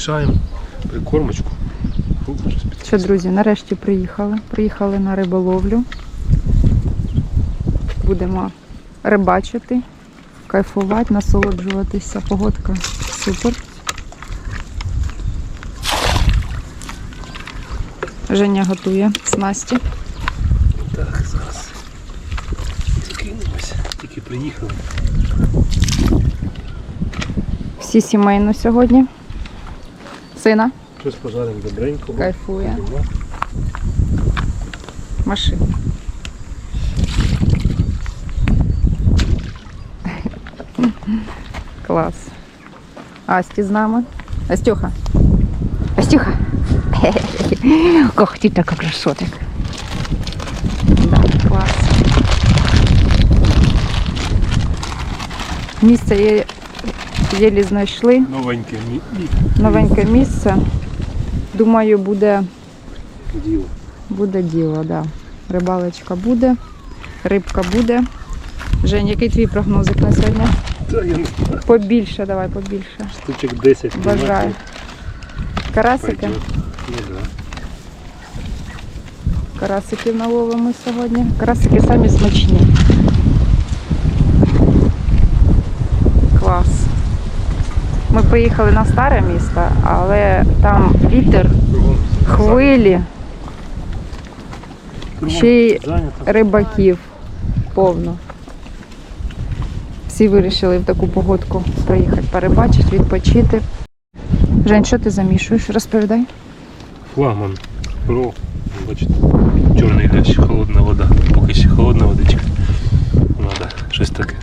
мішаємо прикормочку. Що, друзі, нарешті приїхали. Приїхали на риболовлю. Будемо рибачити, кайфувати, насолоджуватися. Погодка супер. Женя готує снасті. Так, зараз. Закинемося. Тільки приїхали. Всі сімейно сьогодні. Сина Щось пожаримо добренько. кайфує. Машина. Клас. Асті з нами. Астюха. Астюха. Ох, ти така красотик. Да, клас. Місце є, єлі знайшли. Новеньке мі- мі- Новеньке місце. Думаю, буде діло. Буде діло, да. Рибалочка буде, рибка буде. Жень, який твій прогнозик на сьогодні? Та я не знаю. Побільше, давай, побільше. Штучок 10 Бажаю. Карасики? Пойдет. Ну да. Карасиків наловимо сьогодні. Карасики самі смачні. Клас. Ми приїхали на старе місто, але там вітер, хвилі, ще й рибаків повно. Всі вирішили в таку погодку приїхати перебачити, відпочити. Жень, що ти замішуєш? Розповідай. Флагман. Про. Бачите. Чорний лящ, холодна вода. Поки ще холодна водичка. Надо щось таке.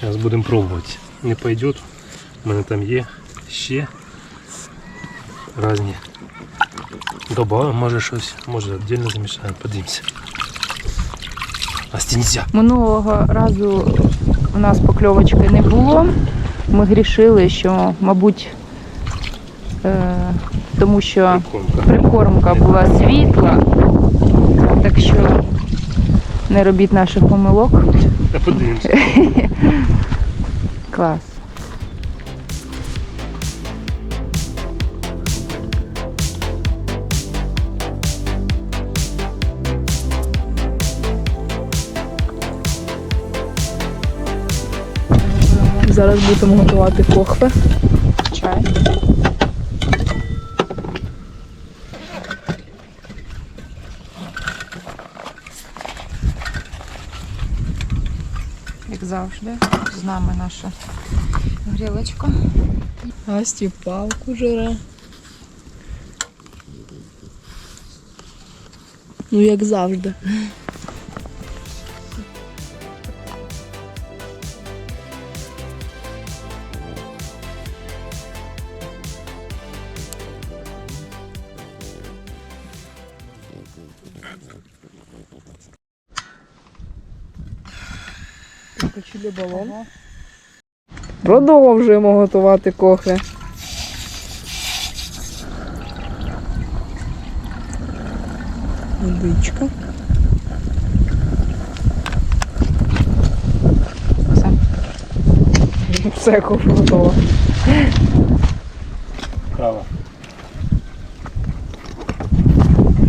Зараз будемо пробувати. Не пойдет. У мене там є ще різні. Добавимо, може щось, може віддільно замішаємо, подивимося. А стінця. Минулого разу у нас покльовочки не було. Ми грішили, що, мабуть, е, тому що Прикормка. прикормка була світла, так що не робіть наших помилок. Та подивимося. Клас. Зараз будемо готувати кохве. Чай. Завжди, з нами наша грілочка. Асті палку жере. Ну, як завжди. Включили балон. Продовжуємо готувати кохве. Водичка. Все. Все кофе готово. Кава.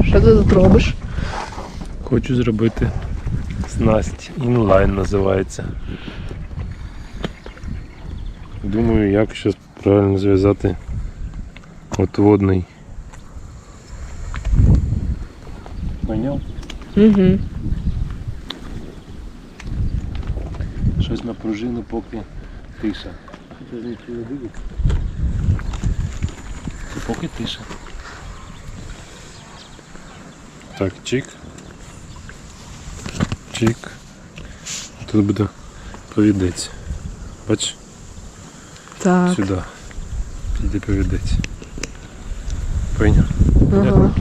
Що ти тут робиш? Хочу зробити снасть. Інлайн називається. Думаю, як зараз правильно зв'язати отводний. Поняв? Угу. Щось на пружину поки тиша. Це поки тиша. Так, чик. Чик. Тут буде повідець. Бач, Так. сюди. Піде повідець. Поняв? Ага.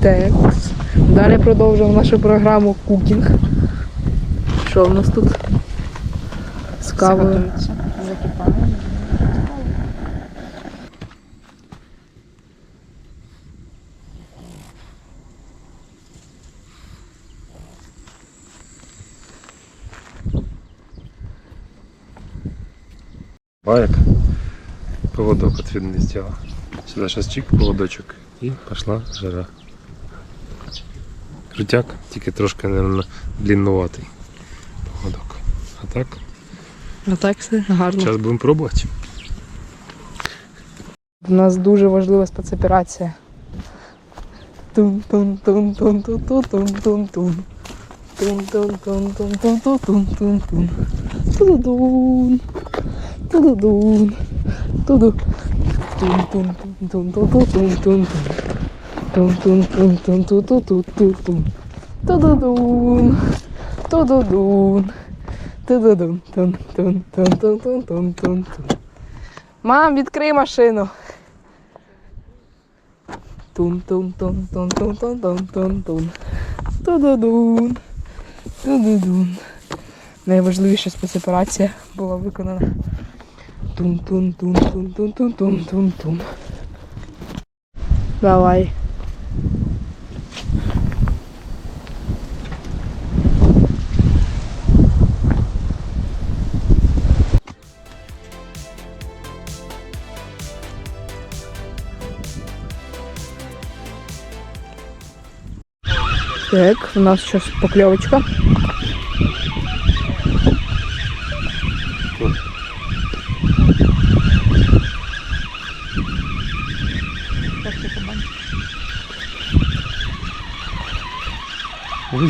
Текс. Далі продовжуємо нашу програму кукінг. Що в нас тут? З кавою. готується. Лайк. Поводок отведенный сделал. Сюда сейчас чик, поводочок. И пошла жара. Крутяк, тільки трошки, наверное, длинноватий поводок. А так, А так все гарно. зараз будемо пробувати. У нас дуже важлива спецоперація. Тун-тун-тун-тун-тун-тун-тун-тун. Тун-тун-тун-тун-тун-тун-тун. Ту-ду-дун. Ту-ду-дун. Ту-ду. Тун-тун-тун-тун-тун-тун-тун. Мам, відкрий машину. тун тун тун тун тун тун тун тун тун Ту-ду-дун. Найважливіша спецоперація була виконана. Тум-тум-тум-тум-тум-тум-тум-тум. Давай. Так, у нас сейчас поклевочка.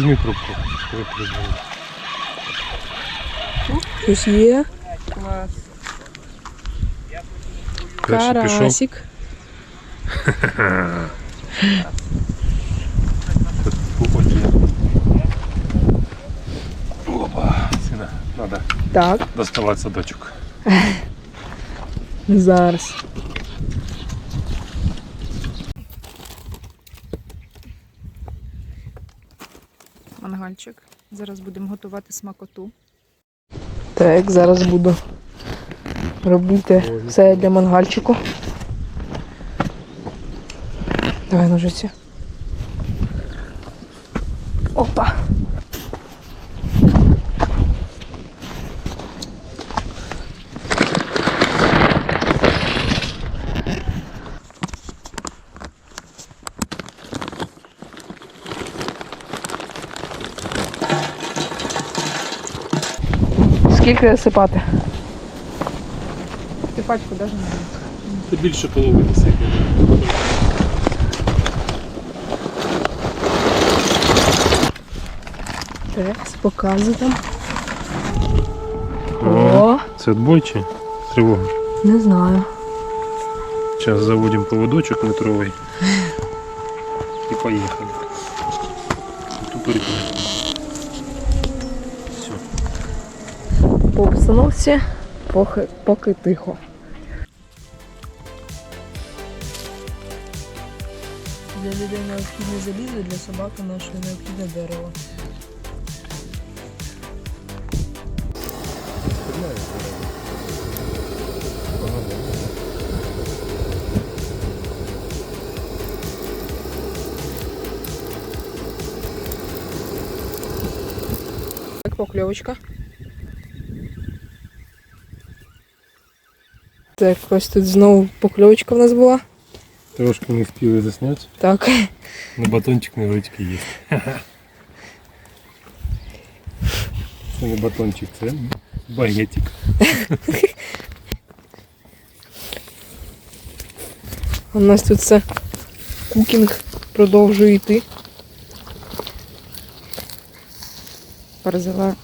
Візьми трубку, коли призвоню. Щось є. Клас. Карасик. Тут пупоть є. Опа, сина, треба доставати садочок. зараз. Мангальчик. Зараз будемо готувати смакоту. Так, зараз буду робити все для мангальчику. Давай ножиці. Скільки сипати? Сипачку даже не знаю. Це більше половини сипів. Рекс показує там. О, Це отбой чи тривога? не знаю. Зараз заводимо поводочок метровий і поїхали. Тупо рекомендую. По обстановці поки, поки тихо. Для людей необхідне залізо, для собаки нашої необхідне дерево. Покльовочка. Так, ось тут знову покльовочка в нас була. Трошки не встигли засняти. Так. На батончик невеличкий є. Це не батончик, це багетик. У нас тут все кукінг продовжує йти. Перезила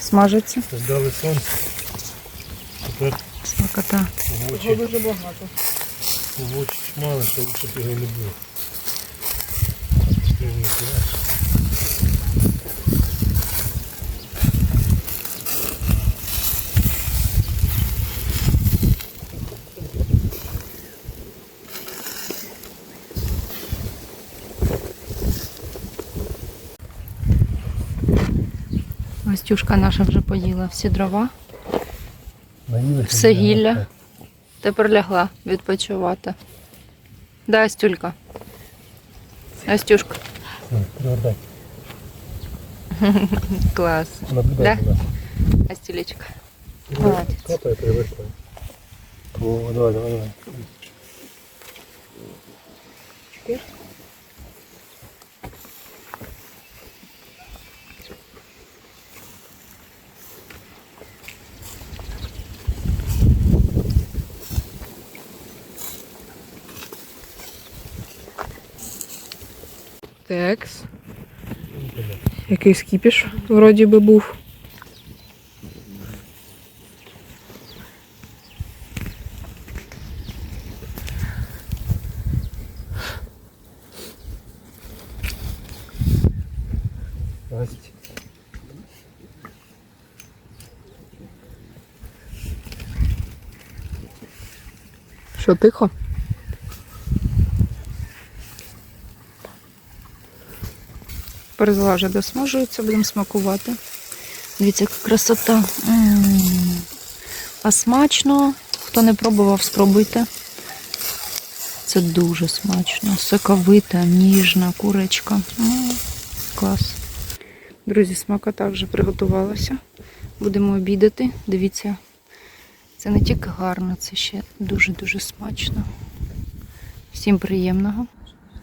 смажиться. Ждали сонце. Тепер Смакота. овочі, дуже багато. овочі мало, що лучше б його не було. Настюшка наша вже поїла всі дрова, все гілля. Тепер лягла відпочивати. Да, Астюлька. Астюшка. Клас. Да? Астюлечка. Молодець. О, давай, давай, давай. Теперь. Якийсь кіпіш вроді би був. Що тихо? Перезла вже досмажується, будемо смакувати. Дивіться, яка красота. М. А смачно. Хто не пробував, спробуйте. Це дуже смачно. Соковита, ніжна курочка. М, Клас. Друзі, смакота вже приготувалася. Будемо обідати. Дивіться, це не тільки гарно, це ще дуже-дуже смачно. Всім приємного.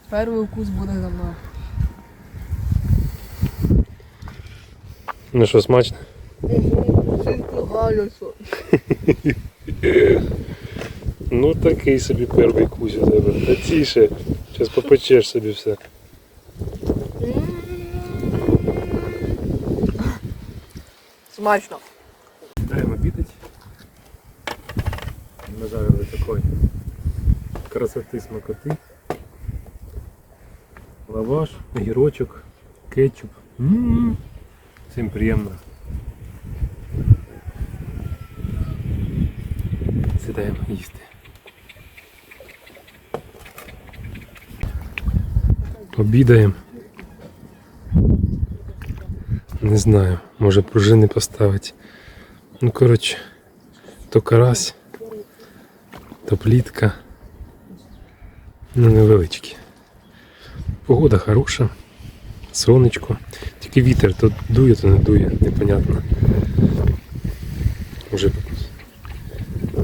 Перший укус буде за мною. Ну що, смачно? Ну такий собі перший кусь у тебе. Та тише. Зараз попечеш собі все. Смачно. Даємо обідати. Нажарили такої красоти смакоти. Лаваш, огірочок, кетчуп. М-м-м. Всім приємно. Сідаємо їсти. Обідаємо. Не знаю, може пружини поставити. Ну, коротше, то карась, то плітка. Ну, невеличкі. Погода хороша, сонечко. Тільки вітер то дує, то не дує, непонятно. Уже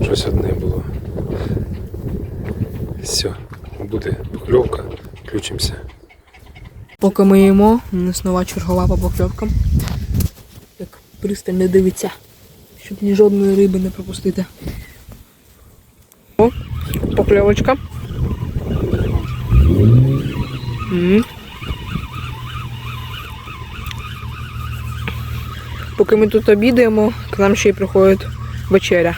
щось одне було. Все, буде покльовка, включимося. Поки ми їмо, у нас нова чергова по покльовкам. Так пристально дивиться, щоб ні жодної риби не пропустити. О, покльовочка. М. Поки ми тут обідаємо, к нам ще й приходить вечеря.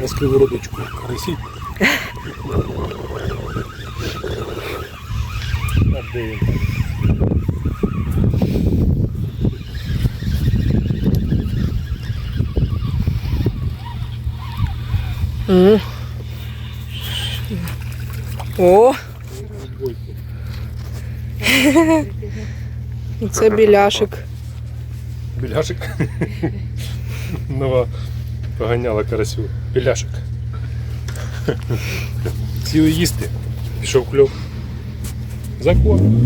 На сковородочку він? М. О, це біляшик. Біляшик. Нова поганяла карасю. Біляшик. Сіли їсти. Пішов кльов. Закон.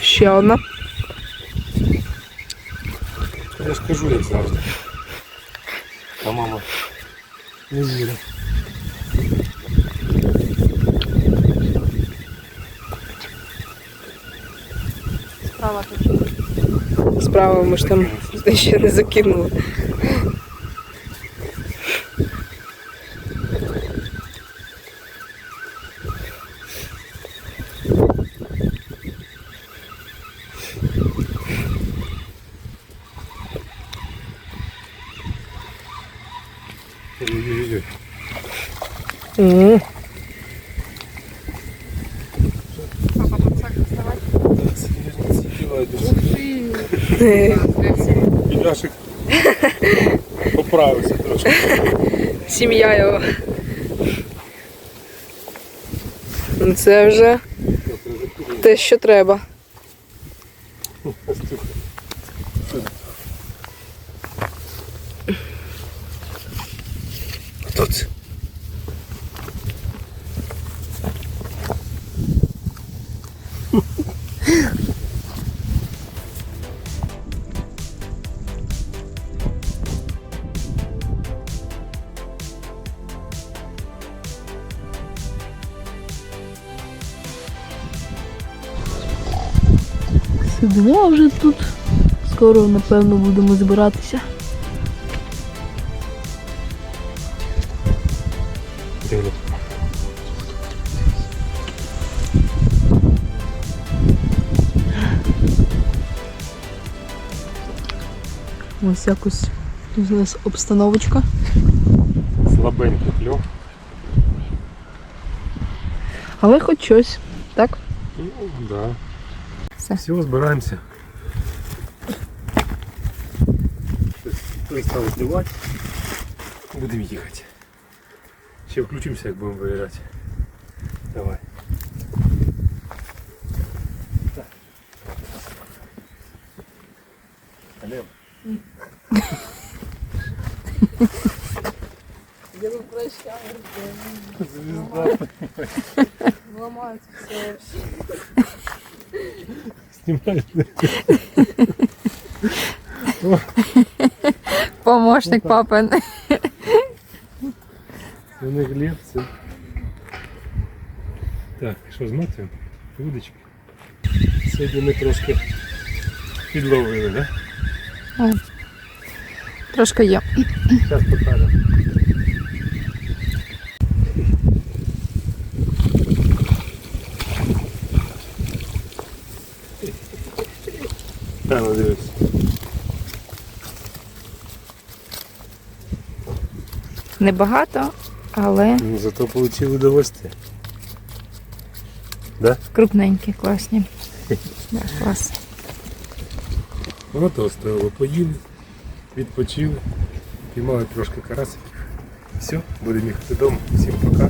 Ще одна. Я ж кажу, як завжди. А мама не вірить. Справа ми ж там ще не закинули. Ой-ой-ой. М. Біляшик поправився трошки. Сім'я його. Ну, Це вже те, що треба. Хто це? Сидимо вже тут. Скоро, напевно, будемо збиратися. Ось якось тут у нас обстановочка. Слабенький кльов. Але хоч щось, так? Ну, да. Все. Все, збираємося. Щось перестало зливати. Будемо їхати. Ще включимося, як будемо виїжджати. Давай. Так. Алло. Я би прощаю, Звезда. ламається все. Помощник папин. Вони глебці. Так, що змотуємо? Удочки. Сьогодні ми трошки підловили, да? Трошки є. Зараз покажемо. Та, ну дивись. Небагато, але Ну, зато отримали удовольствие. Да? крупненькі, класні. Да, клас. От оставили, поїли, відпочили, піймали трошки карасиків. Все, будемо їхати додому. Всім пока.